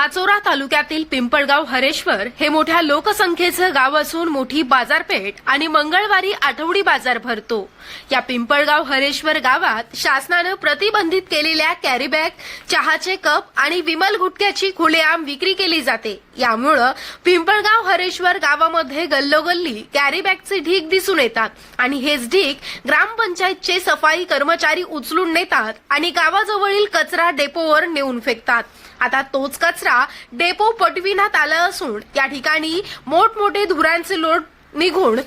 पाचोरा तालुक्यातील पिंपळगाव हरेश्वर हे मोठ्या लोकसंख्येचं गाव असून मोठी बाजारपेठ आणि मंगळवारी आठवडी बाजार भरतो. या पिंपळगाव हरेश्वर गावात शासनानं प्रतिबंधित केलेल्या कॅरीबॅग चहाचे कप आणि विमल गुटक्याची खुलेआम विक्री केली जाते. यामुळं पिंपळगाव हरेश्वर गावामध्ये गल्लोगल्ली कॅरीबॅगचे ढीग दिसून येतात आणि हेच ढीग ग्रामपंचायतचे सफाई कर्मचारी उचलून नेतात आणि गावाजवळील कचरा डेपोवर नेऊन फेकतात. आता तोच कचरा डेपो पटविण्यात आला असून या ठिकाणी मोठमोठे धुरांचे लोट निघून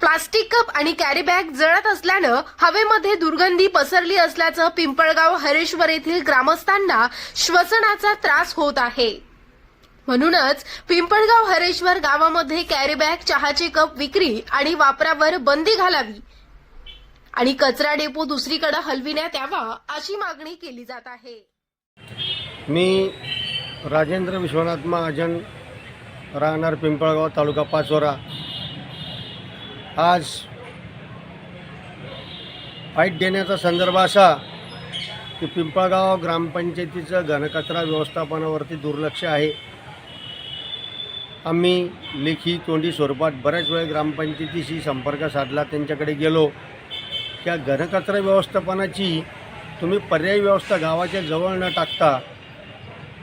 प्लास्टिक कप आणि कॅरी बॅग जळत असल्यानं हवेमध्ये दुर्गंधी पसरली असल्याचं पिंपळगाव हरेश्वर येथील ग्रामस्थांना श्वसनाचा त्रास होत आहे. म्हणूनच पिंपळगाव हरेश्वर गावामध्ये कॅरी बॅग चहाचे कप विक्री आणि वापरावर बंदी घालावी. आणि कचरा डेपो दुसरीकडे हलविण्यात यावा अशी मागणी केली जात आहे. मी राजेंद्र विश्वनाथ महाजन राहणार पिंपळगाव तालुका पाचोरा. आज फाईट देण्याचा संदर्भ असा की पिंपळगाव ग्रामपंचायतीचं घनकचरा व्यवस्थापनावरती दुर्लक्ष आहे. आम्ही लेखी तोंडी स्वरूपात बऱ्याच वेळ ग्रामपंचायतीशी संपर्क साधला त्यांच्याकडे गेलो. त्या घनकचरा व्यवस्थापनाची तुम्ही पर्यायी व्यवस्था गावाच्या जवळ न टाकता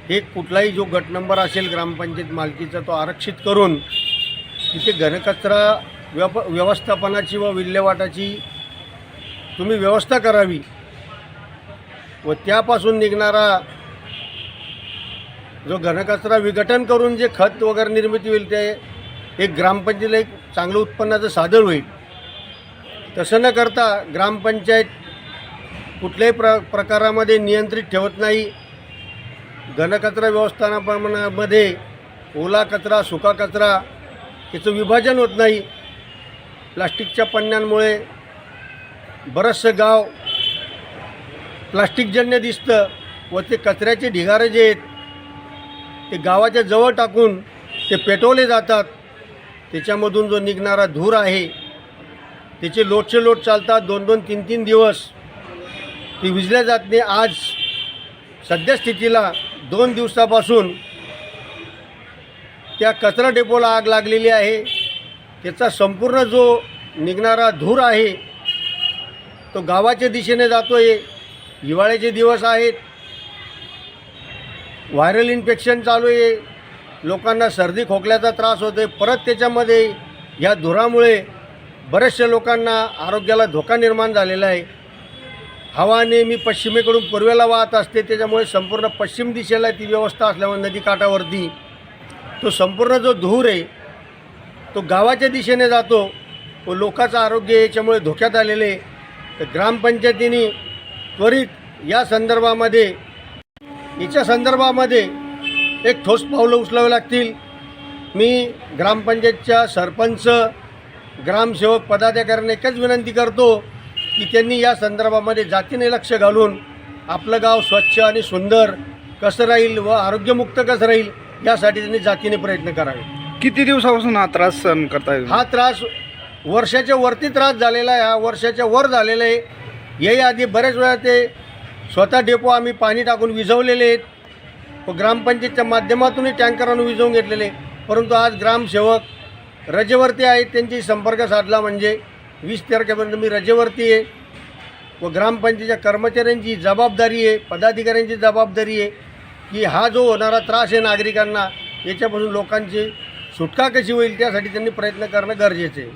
एक कुठलाही जो गट नंबर असेल ग्रामपंचायत मालकीचा तो आरक्षित करून तिथे घनकचरा व्यप व्यवस्थापनाची व विल्हेवाटाची तुम्ही व्यवस्था करावी व त्यापासून निघणारा जो घनकचरा विघटन करून जे खत वगैरे निर्मिती होईल ते एक ग्रामपंचायतीला एक चांगलं उत्पन्नाचं साधन होईल. तसं न करता ग्रामपंचायत कुठल्याही प्र प्रकारामध्ये नियंत्रित ठेवत नाही. घनकचरा व्यवस्थापनामध्ये ओला कचरा सुका कचरा याचं विभाजन होत नाही. प्लास्टिकच्या पन्न्यांमुळे बरंचसं गाव प्लास्टिकजन्य दिसतं व ते कचऱ्याचे ढिगारे जे आहेत ते गावाच्या जवळ टाकून ते पेटवले जातात. त्याच्यामधून जो निघणारा धूर आहे त्याचे लोटचे लोट चालतात. दोन दोन तीन तीन दिवस ते विजल्या जात नाही. आज सद्यस्थितीला दोन दिवसापासून त्या कचरा डेपोला आग लागलेली आहे. त्याचा संपूर्ण जो निघणारा धूर आहे तो गावाच्या दिशेने जातो आहे हिवाळ्याचे दिवस आहेत. व्हायरल इन्फेक्शन चालू आहे. लोकांना सर्दी खोकल्याचा त्रास होतो आहे परत त्याच्यामध्ये ह्या धुरामुळे बऱ्याचशा लोकांना आरोग्याला धोका निर्माण झालेला आहे. हवा नेहमी पश्चिमेकडून पूर्वेला वाहत असते त्याच्यामुळे संपूर्ण पश्चिम दिशेला ती व्यवस्था असल्यामुळे नदीकाठावरती तो संपूर्ण जो धूर आहे तो गावाच्या दिशेने जातो. व लोकांचं आरोग्य याच्यामुळे धोक्यात आलेले आहे. तर ग्रामपंचायतीने त्वरित या संदर्भामध्ये याच्या संदर्भामध्ये एक ठोस पावलं उचलावे लागतील. मी ग्रामपंचायतच्या सरपंच ग्रामसेवक पदाधिकाऱ्यांना एकच विनंती करतो की त्यांनी या संदर्भामध्ये जातीने लक्ष घालून आपलं गाव स्वच्छ आणि सुंदर कसं राहील व आरोग्यमुक्त कसं राहील यासाठी त्यांनी जातीने प्रयत्न करावे. किती दिवसापासून हा त्रास सहन करताय हा त्रास वर्षाच्या वरती त्रास झालेला आहे. हा वर्षाच्या वर झालेला आहे. याही आधी बऱ्याच वेळा ते स्वतः डेपो आम्ही पाणी टाकून विझवलेले आहेत. व ग्रामपंचायतच्या माध्यमातूनही टँकर आणून विझवून घेतलेले परंतु आज ग्रामसेवक रजेवरती आहेत. त्यांची संपर्क साधला म्हणजे वीस तारखेपर्यंत मी रजेवरती आहे. व ग्रामपंचायतीच्या कर्मचाऱ्यांची जबाबदारी आहे पदाधिकाऱ्यांची जबाबदारी आहे की हा जो होणारा त्रास आहे नागरिकांना याच्यापासून लोकांची सुटका कशी होईल त्यासाठी त्यांनी प्रयत्न करणं गरजेचं आहे.